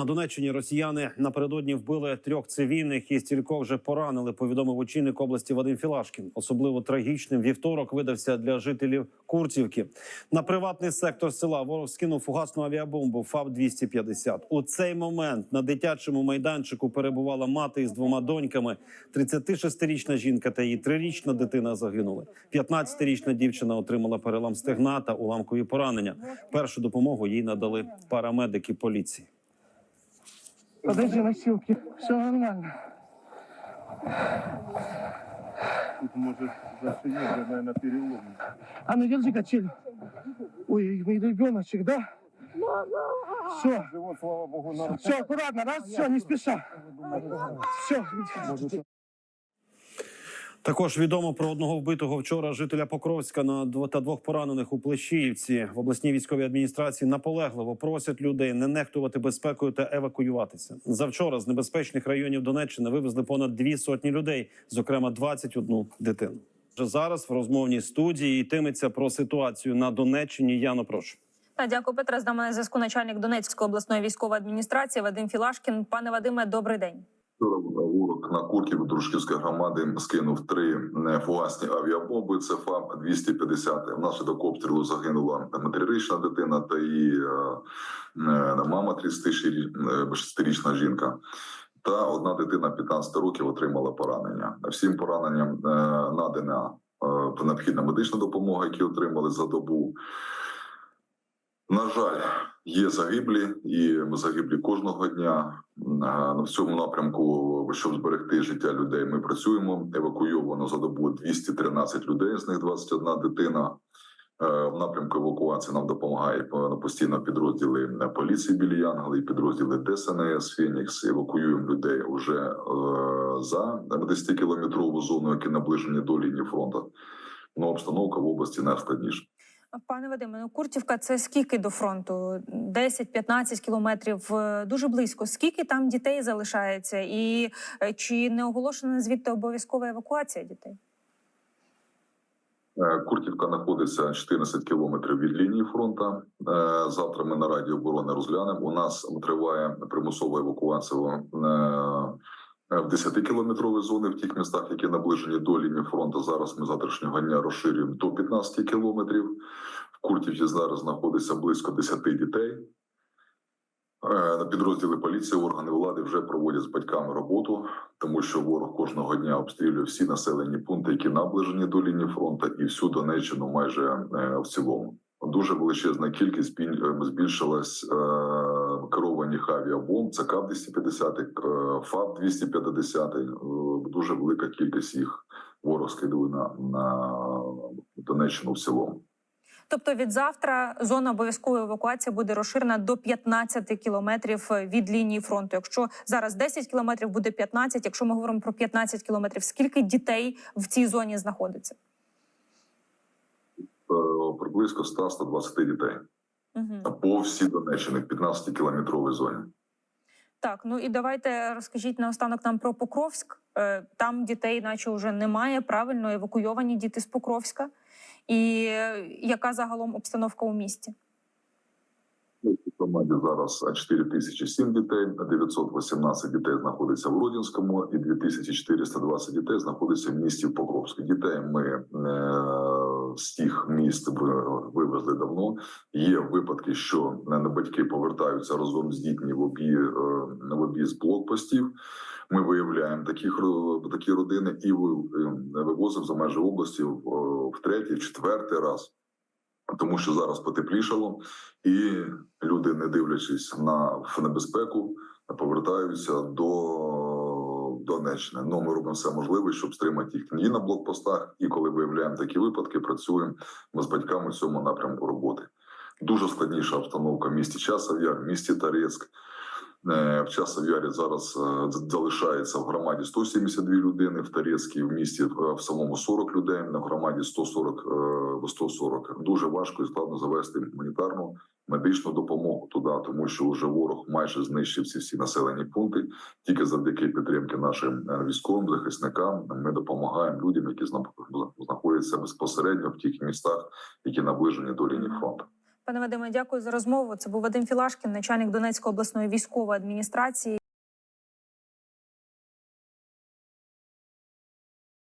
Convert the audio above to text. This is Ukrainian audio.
На Донеччині росіяни напередодні вбили трьох цивільних і стількох вже поранили. Повідомив очільник області Вадим Філашкін. Особливо трагічним вівторок видався для жителів Курцівки. На приватний сектор села ворог скинув фугасну авіабомбу ФАБ 250 У цей момент на дитячому майданчику перебувала мати із двома доньками. 36-річна жінка та її трирічна дитина загинули. 15-річна дівчина отримала перелам стегна та уламкові поранення. Першу допомогу їй надали парамедики поліції. Подожди, носилки. Все нормально. Тут может зашиет, наверное, перелом. А ну держи качель. Ой, мой ребеночек, да? Все, Живот, слава богу, на все, аккуратно, раз, все, не спеша. Все, Також відомо про одного вбитого вчора жителя Покровська на дво- та двох поранених у Плещіївці. В обласній військовій адміністрації наполегливо просять людей не нехтувати безпекою та евакуюватися. Завчора з небезпечних районів Донеччини вивезли понад дві сотні людей, зокрема 21 дитину. Вже зараз в розмовній студії йтиметься про ситуацію на Донеччині. Яно, прошу. Та дякую, Петра. З нами на зв'язку начальник Донецької обласної військової адміністрації Вадим Філашкін. Пане Вадиме, добрий день. Ворог на Курків Дружківської громади скинув три е, фугасні авіабомби. Це ФАБ 250 Внаслідок обстрілу загинула материрічна дитина та її е, е, мама 36-річна жінка. Та одна дитина 15 років отримала поранення. Всім пораненням е, надана е, необхідна медична допомога, які отримали за добу. На жаль, є загиблі, і загиблі кожного дня. А, В цьому напрямку, щоб зберегти життя людей, ми працюємо. Евакуйовано за добу 213 людей, з них 21 дитина. Е, В напрямку евакуації нам допомагає е, постійно підрозділи е, поліції біля Янгли, підрозділи ДСНС Фінікс. Евакуюємо людей уже е, за 10 кілометрову зону, які наближені до лінії фронту. Ну, обстановка в області найскладніша. Пане Вадиме, ну Куртівка це скільки до фронту? 10-15 кілометрів е, дуже близько. Скільки там дітей залишається, і е, чи не оголошена звідти обов'язкова евакуація дітей? Е, Куртівка знаходиться 14 кілометрів від лінії фронту. Завтра ми на Раді оборони розглянемо. У нас триває примусова евакуація в 10 кілометровій зони в тих містах, які наближені до лінії фронту. Зараз ми завтрашнього дня розширюємо до 15 кілометрів. В Куртівці зараз знаходиться близько 10 дітей. Е, На підрозділи поліції, органи влади вже проводять з батьками роботу, тому що ворог кожного дня обстрілює всі населені пункти, які наближені до лінії фронту, і всю Донеччину майже е, в цілому. Дуже величезна кількість збіль- е, збільшилась керованих авіабомб. Це КАП 250 е, ФАП 250 е, Дуже велика кількість їх ворог скидує на, на Донеччину в цілому. Тобто від завтра зона обов'язкової евакуації буде розширена до 15 кілометрів е, від лінії фронту. Якщо зараз 10 кілометрів, буде 15. Якщо ми говоримо про 15 кілометрів, скільки дітей в цій зоні знаходиться? Е, Приблизно 100-120 дітей Угу. по всій Донеччині в 15 кілометровій зоні. Так, ну і давайте розкажіть наостанок нам про Покровськ. Е, Там дітей, наче вже немає, правильно евакуйовані діти з Покровська. І е, яка загалом обстановка у місті? Ну, В громаді зараз 4007 дітей, 918 дітей знаходиться в Родінському і 2420 дітей знаходиться в місті Покровську. Дітей ми е, з тих міст вивезли давно. Є випадки, що е, батьки повертаються разом з дітьми в обі, е, в об'їзд блокпостів. Ми виявляємо таких такі родини і ви- е, вивозимо за межі області в, в третій, в четвертий раз. Тому що зараз потеплішало, і люди, не дивлячись на небезпеку, повертаються до Донеччини. Ну ми робимо все можливе, щоб стримати їх і на блокпостах. І коли виявляємо такі випадки, працюємо ми з батьками в цьому напрямку роботи. Дуже складніша обстановка в місті Часов Яр, в місті Тарецьк. Е, В Часов Ярі зараз е, залишається в громаді 172 людини, в Тарецькій в місті е, в самому 40 людей, на громаді 140 е, 140. Дуже важко і складно завести гуманітарну медичну допомогу туди, тому що вже ворог майже знищив ці всі населені пункти. Тільки завдяки підтримки нашим військовим захисникам ми допомагаємо людям, які зна- знаходяться безпосередньо в тих містах, які наближені до лінії фронту. Пане Вадиме, дякую за розмову. Це був Вадим Філашкін, начальник Донецької обласної військової адміністрації.